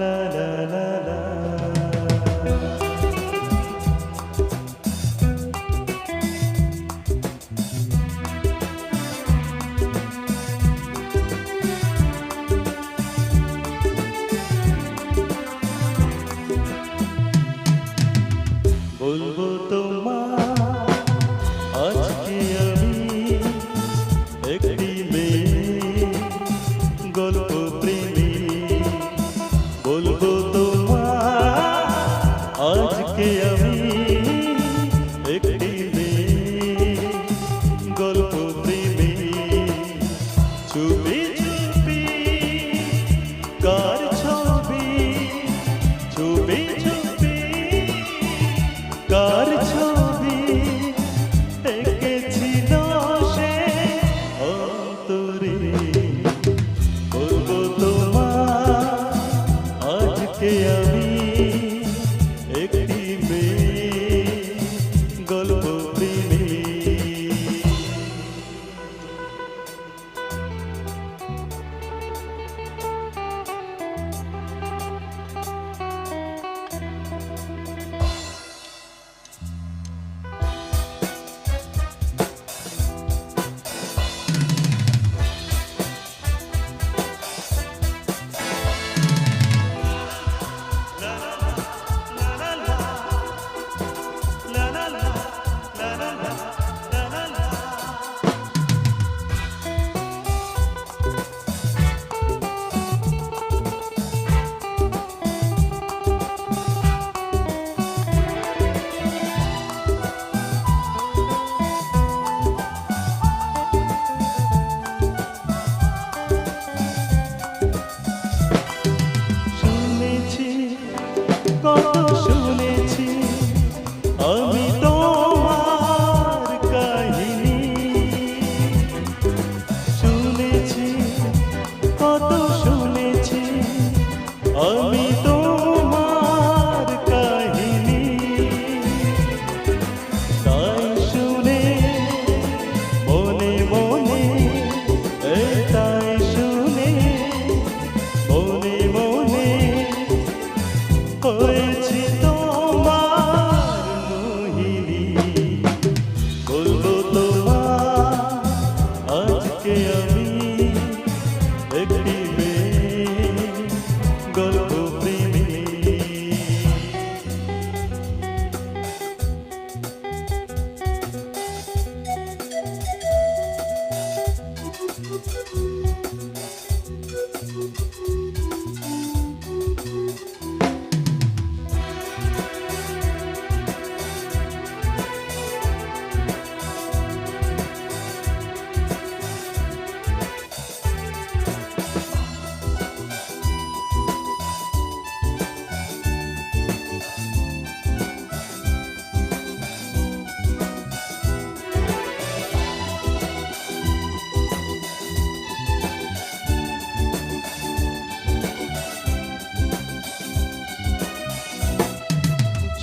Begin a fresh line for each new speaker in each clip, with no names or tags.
la la বলবো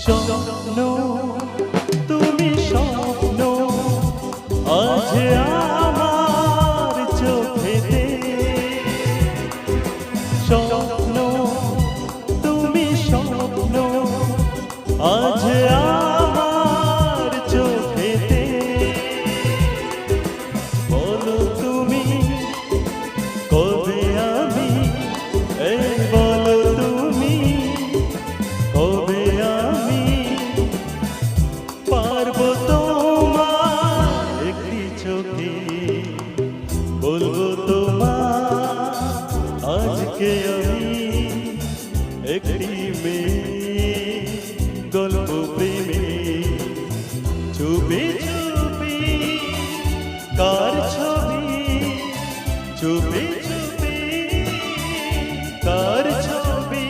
স্বপ্ন তুমি স্বপ্ন আজ আজকে আমি একটি মেয়ে গল্প প্রেমে চুপি চুপি কার ছবি চুপি চুপি কার ছবি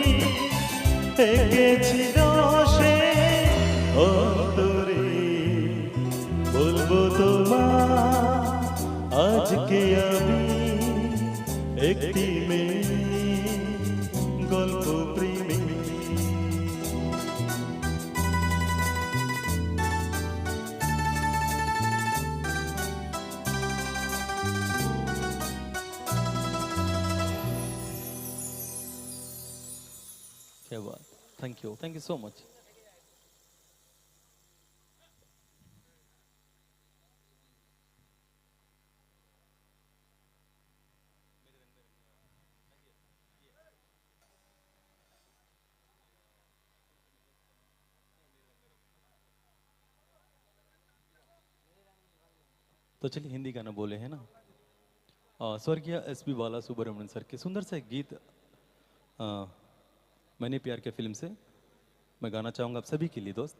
এঁকেছি রসে অন্তরে। বলব তোমার আজকে আমি একটি মেয়ে। बात thank you thank you so much तो चलिए हिंदी गाना बोले है ना? स्वर्गीय S P Bala Subrahmanyam sir के सुंदर से गीत अ, मैंने प्यार के फ़िल्म से मैं गाना चाहूँगा आप सभी के लिए दोस्त।